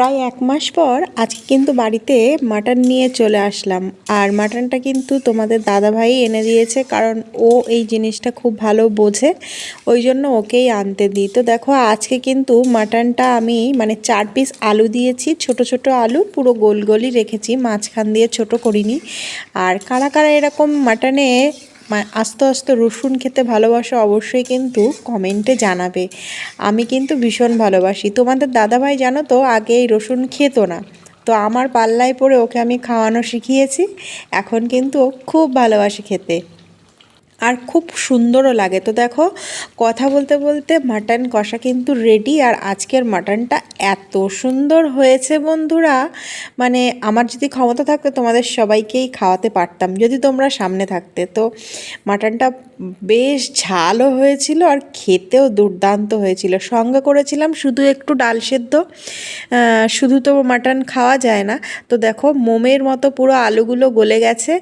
প্রায় এক মাস পর আজকে কিন্তু বাড়িতে মাটন নিয়ে চলে আসলাম। আর মাটনটা কিন্তু তোমাদের দাদাভাই এনে দিয়েছে কারণ ও এই জিনিসটা খুব ভালো বোঝে, ওই জন্য ওকেই আনতে দিই। তো দেখো, আজকে কিন্তু মাটনটা আমি মানে চার পিস আলু দিয়েছি, ছোট ছোট আলু, পুরো গোল গোলই রেখেছি, মাঝখান দিয়ে ছোট করিনি। আর কারা কারা এরকম মাটনে আস্তে আস্তে রসুন খেতে ভালোবাসো অবশ্যই কিন্তু কমেন্টে জানাবে। আমি কিন্তু ভীষণ ভালোবাসি। তোমাদের দাদাভাই জানো তো, আগে এই রসুন খেত না। তো আমার পাল্লায় পড়ে ওকে আমি খাওয়ানো শিখিয়েছি। এখন কিন্তু ও খুব ভালোবাসে খেতে। আর খুব সুন্দরও লাগে। তো দেখো, কথা বলতে বলতে মাটন কষা কিন্তু রেডি আর আজকের মাটনটা এত সুন্দর হয়েছে বন্ধুরা। মানে আমার যদি ক্ষমতা থাকতো তোমাদের সবাইকেই খাওয়াতে পারতাম, যদি তোমরা সামনে থাকতে। তো মাটনটা বেশ ঝালও হয়েছিল আর খেতেও দুর্দান্ত হয়েছিল। সঙ্গে করেছিলাম শুধু একটু ডাল সেদ্ধ শুধু তো মাটন খাওয়া যায় না। তো দেখো, মোমের মতো পুরো আলুগুলো গলে গেছে।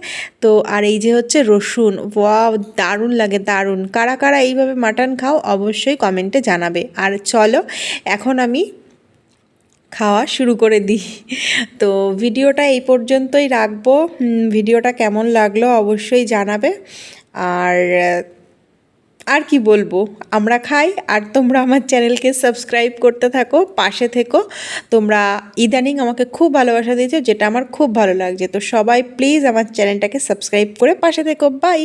তো আর এই যে হচ্ছে রসুন, ওয়াও দারুণ লাগে, দারুণ। কারা কারা এইভাবে মাটন খাও অবশ্যই কমেন্টে জানাবে। আর চলো, এখন আমি খাওয়া শুরু করে দিই। তো ভিডিওটা এই পর্যন্তই রাখব। ভিডিওটা কেমন লাগল অবশ্যই জানাবে। আর আর কি বলব, আমরা খাই আর তোমরা আমার চ্যানেলকে সাবস্ক্রাইব করতে থাকো, পাশে থেকো। তোমরা ইদানিং আমাকে খুব ভালোবাসা দিয়েছ, যেটা আমার খুব ভালো লাগছে। তো সবাই প্লিজ আমার চ্যানেলটাকে সাবস্ক্রাইব করে পাশে থেকো। বাই!